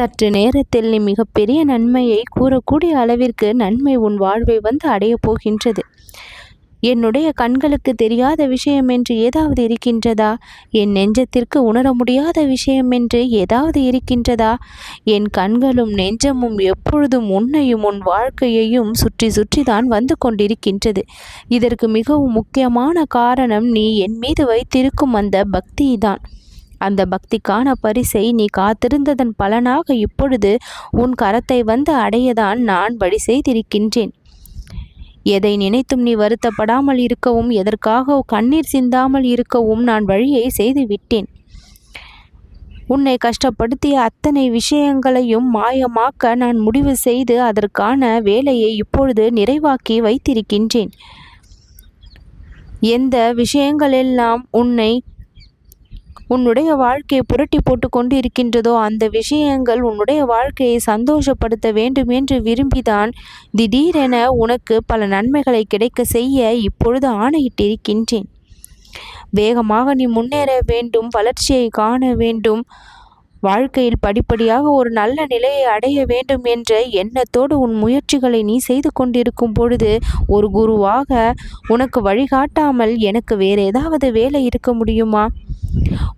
சற்று நேரத்தில் நீ மிகப்பெரிய நன்மையை கூறக்கூடிய அளவிற்கு நன்மை உன் வாழ்வை வந்து அடையப் போகின்றது. என்னுடைய கண்களுக்கு தெரியாத விஷயம் என்று ஏதாவது இருக்கின்றதா? என் நெஞ்சத்திற்கு உணர முடியாத விஷயம் என்று ஏதாவது இருக்கின்றதா? என் கண்களும் நெஞ்சமும் எப்பொழுதும் உன்னையும் உன் வாழ்க்கையையும் சுற்றி சுற்றி தான் வந்து கொண்டிருக்கின்றது. இதற்கு மிகவும் முக்கியமான காரணம் நீ என் மீது வைத்திருக்கும் அந்த பக்தி தான் அந்த பக்திக்கான பரிசை நீ காத்திருந்ததன் பலனாக இப்பொழுது உன் கரத்தை வந்து அடையதான் நான் வழி செய்திருக்கின்றேன். எதை நினைத்தும் நீ வருத்தப்படாமல் இருக்கவும் எதற்காக கண்ணீர் சிந்தாமல் இருக்கவும் நான் வழியை செய்து விட்டேன் உன்னை கஷ்டப்படுத்திய அத்தனை விஷயங்களையும் மாயமாக்க நான் முடிவு செய்து அதற்கான வேலையை இப்பொழுது நிறைவாக்கி வைத்திருக்கின்றேன். எந்த விஷயங்களெல்லாம் உன்னை உன்னுடைய வாழ்க்கையை புரட்டி போட்டு கொண்டு இருக்கின்றதோ அந்த விஷயங்கள் உன்னுடைய வாழ்க்கையை சந்தோஷப்படுத்த வேண்டும் என்று விரும்பிதான் திடீரென உனக்கு பல நன்மைகளை கிடைக்க செய்ய இப்பொழுது ஆணையிட்டிருக்கின்றேன். வேகமாக நீ முன்னேற வேண்டும் வளர்ச்சியை காண வேண்டும் வாழ்க்கையில் படிப்படியாக ஒரு நல்ல நிலையை அடைய வேண்டும் என்ற எண்ணத்தோடு உன் முயற்சிகளை நீ செய்து கொண்டிருக்கும் பொழுது ஒரு குருவாக உனக்கு வழிகாட்டாமல் எனக்கு வேறு ஏதாவது வேலை இருக்க முடியுமா?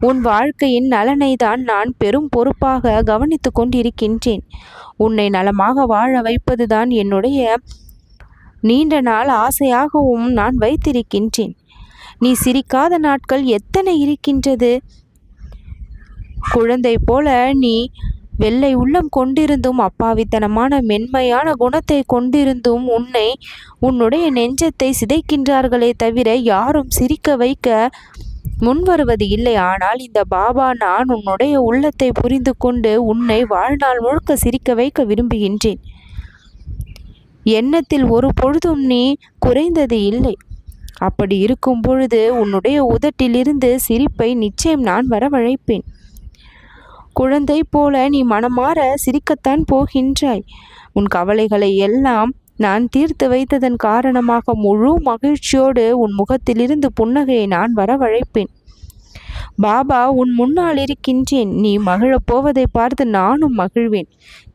உன் வாழ்க்கையின் நலனை தான் நான் பெரும் பொறுப்பாக கவனித்து கொண்டிருக்கின்றேன். உன்னை நலமாக வாழ வைப்பதுதான் என்னுடைய நீண்ட நாள் ஆசையாகவும் நான் வைத்திருக்கின்றேன். நீ சிரிக்காத நாட்கள் எத்தனை இருக்கின்றது? குழந்தை போல நீ வெள்ளை உள்ளம் கொண்டிருந்தும் அப்பாவித்தனமான மென்மையான குணத்தை கொண்டிருந்தும் உன்னை உன்னுடைய நெஞ்சத்தை சிதைக்கின்றார்களே தவிர யாரும் சிரிக்க வைக்க முன்வருவது இல்லை. ஆனால் இந்த பாபா நான் உன்னுடைய உள்ளத்தை புரிந்து கொண்டு உன்னை வாழ்நாள் முழுக்க சிரிக்க வைக்க விரும்புகின்றேன். எண்ணத்தில் ஒரு பொழுதும் நீ குறைந்தது இல்லை. அப்படி இருக்கும் பொழுது உன்னுடைய உதட்டிலிருந்து சிரிப்பை நிச்சயம் நான் வரவழைப்பேன். குழந்தை போல நீ மனமாற சிரிக்கத்தான் போகின்றாய். உன் கவலைகளை எல்லாம் நான் தீர்த்து வைத்ததன் காரணமாக முழு மகிழ்ச்சியோடு உன் முகத்திலிருந்து புன்னகையை நான் வரவழைப்பேன். பாபா உன் முன்னால் இருக்கின்றேன். நீ மகிழப் போவதை பார்த்து நானும் மகிழ்வேன்.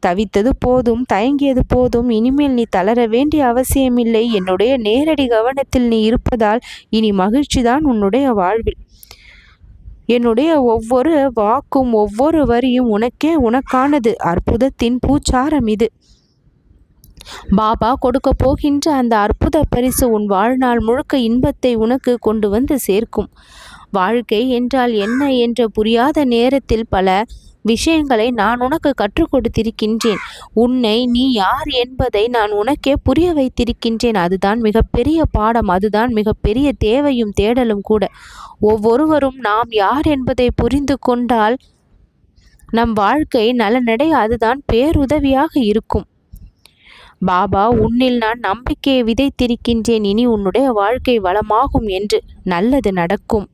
தவித்தது போதும் தயங்கியது போதும். இனிமேல் நீ தளர வேண்டிய அவசியமில்லை. என்னுடைய நேரடி கவனத்தில் நீ இருப்பதால் இனி மகிழ்ச்சிதான் உன்னுடைய வாழ்வில். என்னுடைய ஒவ்வொரு வாக்கும் ஒவ்வொரு வரியும் உனக்கே உனக்கானது. அற்புதத்தின் பூச்சாரம் இது. பாபா கொடுக்க போகின்ற அந்த அற்புத பரிசு உன் வாழ்நாள் முழுக்க இன்பத்தை உனக்கு கொண்டு வந்து சேர்க்கும். வாழ்க்கை என்றால் என்ன என்ற புரியாத நேரத்தில் பல விஷயங்களை நான் உனக்கு கற்றுக் கொடுத்திருக்கின்றேன். உன்னை நீ யார் என்பதை நான் உனக்கே புரிய வைத்திருக்கின்றேன். அதுதான் மிகப்பெரிய பாடம் அதுதான் மிகப்பெரிய தேவையும் தேடலும் கூட. ஒவ்வொருவரும் நாம் யார் என்பதை புரிந்து கொண்டால் நம் வாழ்க்கை நலனடை அதுதான் பேருதவியாக இருக்கும். பாபா உன்னில் நான் நம்பிக்கையை விதைத்திருக்கின்றேன். இனி உன்னுடைய வாழ்க்கை வளமாகும் என்று நல்லது நடக்கும்.